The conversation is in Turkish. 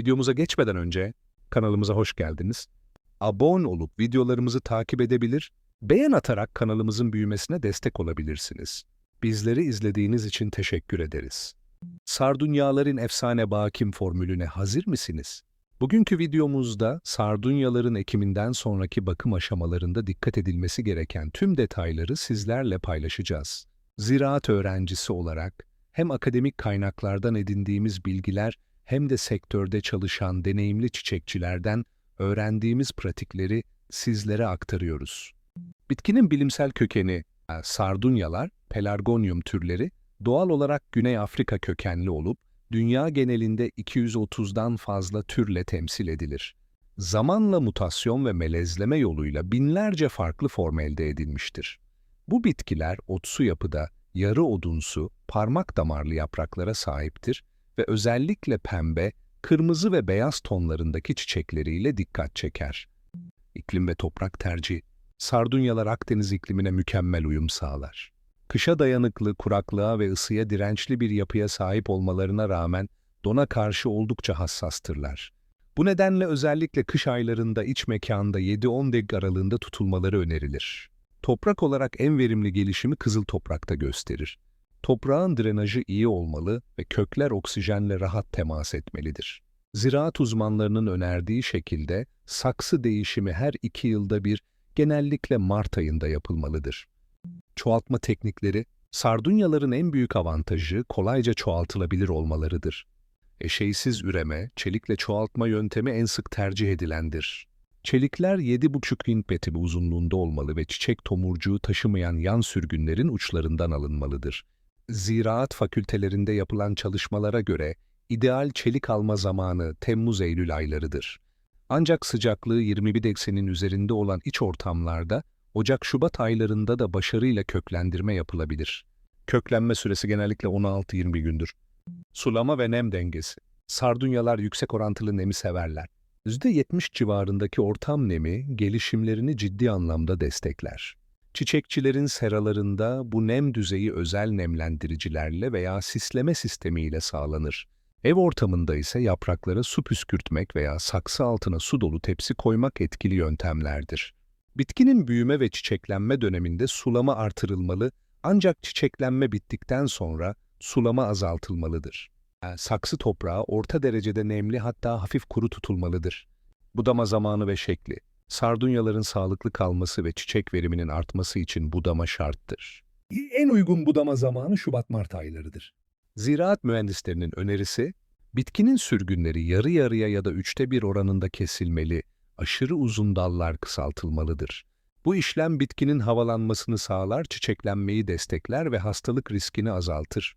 Videomuza geçmeden önce kanalımıza hoş geldiniz. Abone olup videolarımızı takip edebilir, beğen atarak kanalımızın büyümesine destek olabilirsiniz. Bizleri izlediğiniz için teşekkür ederiz. Sardunyaların efsane bakim formülüne hazır mısınız? Bugünkü videomuzda sardunyaların ekiminden sonraki bakım aşamalarında dikkat edilmesi gereken tüm detayları sizlerle paylaşacağız. Ziraat öğrencisi olarak hem akademik kaynaklardan edindiğimiz bilgiler hem de sektörde çalışan deneyimli çiçekçilerden öğrendiğimiz pratikleri sizlere aktarıyoruz. Bitkinin bilimsel kökeni e, sardunyalar, pelargonium türleri doğal olarak Güney Afrika kökenli olup dünya genelinde 230'dan fazla türle temsil edilir. Zamanla mutasyon ve melezleme yoluyla binlerce farklı form elde edilmiştir. Bu bitkiler otsu yapıda yarı odunsu, parmak damarlı yapraklara sahiptir ve özellikle pembe, kırmızı ve beyaz tonlarındaki çiçekleriyle dikkat çeker. İklim ve toprak tercihi Sardunyalar Akdeniz iklimine mükemmel uyum sağlar. Kışa dayanıklı, kuraklığa ve ısıya dirençli bir yapıya sahip olmalarına rağmen dona karşı oldukça hassastırlar. Bu nedenle özellikle kış aylarında iç mekanda 7-10 deg aralığında tutulmaları önerilir. Toprak olarak en verimli gelişimi kızıl toprakta gösterir. Toprağın drenajı iyi olmalı ve kökler oksijenle rahat temas etmelidir. Ziraat uzmanlarının önerdiği şekilde saksı değişimi her iki yılda bir genellikle Mart ayında yapılmalıdır. Çoğaltma teknikleri, sardunyaların en büyük avantajı kolayca çoğaltılabilir olmalarıdır. Eşeysiz üreme, çelikle çoğaltma yöntemi en sık tercih edilendir. Çelikler 7,5 int beti uzunluğunda olmalı ve çiçek tomurcuğu taşımayan yan sürgünlerin uçlarından alınmalıdır. Ziraat fakültelerinde yapılan çalışmalara göre ideal çelik alma zamanı Temmuz-Eylül aylarıdır. Ancak sıcaklığı 21 eksenin üzerinde olan iç ortamlarda Ocak-Şubat aylarında da başarıyla köklendirme yapılabilir. Köklenme süresi genellikle 16-20 gündür. Sulama ve nem dengesi. Sardunyalar yüksek orantılı nemi severler. %70 civarındaki ortam nemi gelişimlerini ciddi anlamda destekler. Çiçekçilerin seralarında bu nem düzeyi özel nemlendiricilerle veya sisleme sistemiyle sağlanır. Ev ortamında ise yapraklara su püskürtmek veya saksı altına su dolu tepsi koymak etkili yöntemlerdir. Bitkinin büyüme ve çiçeklenme döneminde sulama artırılmalı ancak çiçeklenme bittikten sonra sulama azaltılmalıdır. Yani Saksı toprağı orta derecede nemli hatta hafif kuru tutulmalıdır. Budama zamanı ve şekli. Sardunyaların sağlıklı kalması ve çiçek veriminin artması için budama şarttır. En uygun budama zamanı Şubat-Mart aylarıdır. Ziraat mühendislerinin önerisi, bitkinin sürgünleri yarı yarıya ya da üçte bir oranında kesilmeli, aşırı uzun dallar kısaltılmalıdır. Bu işlem bitkinin havalanmasını sağlar, çiçeklenmeyi destekler ve hastalık riskini azaltır.